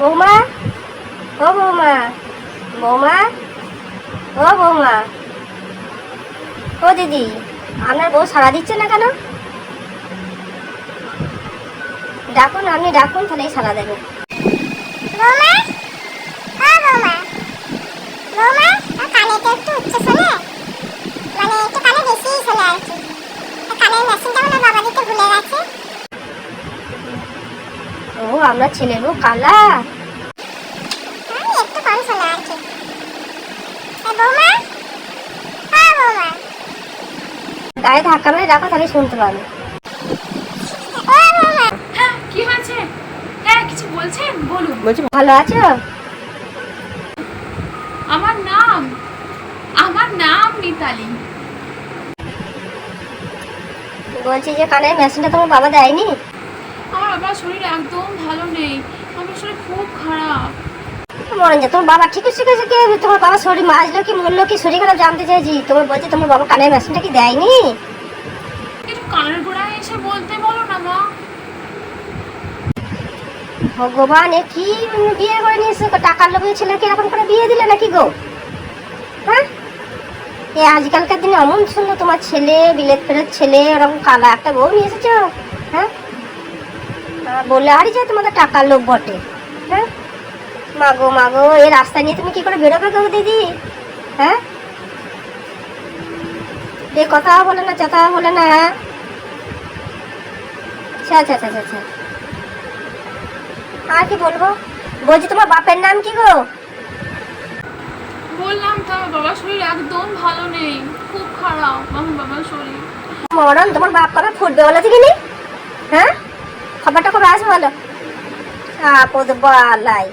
বৌমা? ও বৌমা। বৌমা? ও বৌমা। ও দিদি, আপনার বউ সাড়া দিচ্ছে না কেন? ডাকুন, আপনি ডাকুন, তাহলেই সাড়া দেবে। ও একটু মানে একটু কানে বেশিই শোনে আর কি। কানের মেশিনটা বাবা দিতে ভুলে গেছে। ও আপনার ছেলের বউ কালা একটু বৌমা। বৌমা। গায়ে ধাক্কা মেরে তাহলে শুনতে পাবে। হ্যাঁ কি হয়েছে? হ্যাঁ কিছু বলছেন? বলুন। বলছি ভালো আছো? আমার নাম আমার নাম মিতালি। বলছি যে কানের মেশিনটা তোমার বাবা দেয়নি? আমার বাবার শরীর একদম ভালো নেই। আমার শরীর খুব খারাপ। মনে তোমার বাবা ঠিক আছে ঠিক আছে কি? তোমার বাবা শরীর মাজলো কি মরলো কি? শরীর খারাপ জানতে চাইছি তোমার বলছি তোমার বাবা কানের মেশিনটা কি দেয়নি? একটু কানের গোড়ায় এসে বলতে বলো না মা। ভগবান এ কি বিয়ে করে নিয়েছে টাকার লোভে ছেলেকে এরকম করে বিয়ে দিলে নাকি গো? হ্যাঁ? এ আজকালকার দিনে অমন সুন্দর তোমার ছেলে বিলেত ফেরত ছেলে ওরকম কালা একটা বউ নিয়ে এসেছ। বললে আরই যে তোমাদের টাকার লোক বটে। হ্যাঁ? মাগো মাগো এই রাস্তা নিয়ে তুমি কি করে বেরোবে গো দিদি? হ্যাঁ? এ কথা বলে না চথা বলে না। হ্যাঁ আচ্ছা আচ্ছা আচ্ছা আচ্ছা। আর কি বলব? বলছি তোমার বাপের নাম কি গো? বললাম তো আমার বাবার শরীর একদম ভালো নেই খুব খারাপ। আমার বাবার শরীর মরণ তোমার বাপ কবে ফুটবে বলো থেকে নি হ্যাঁ? খবরটা খুব আসবে বলো আপদ বালাই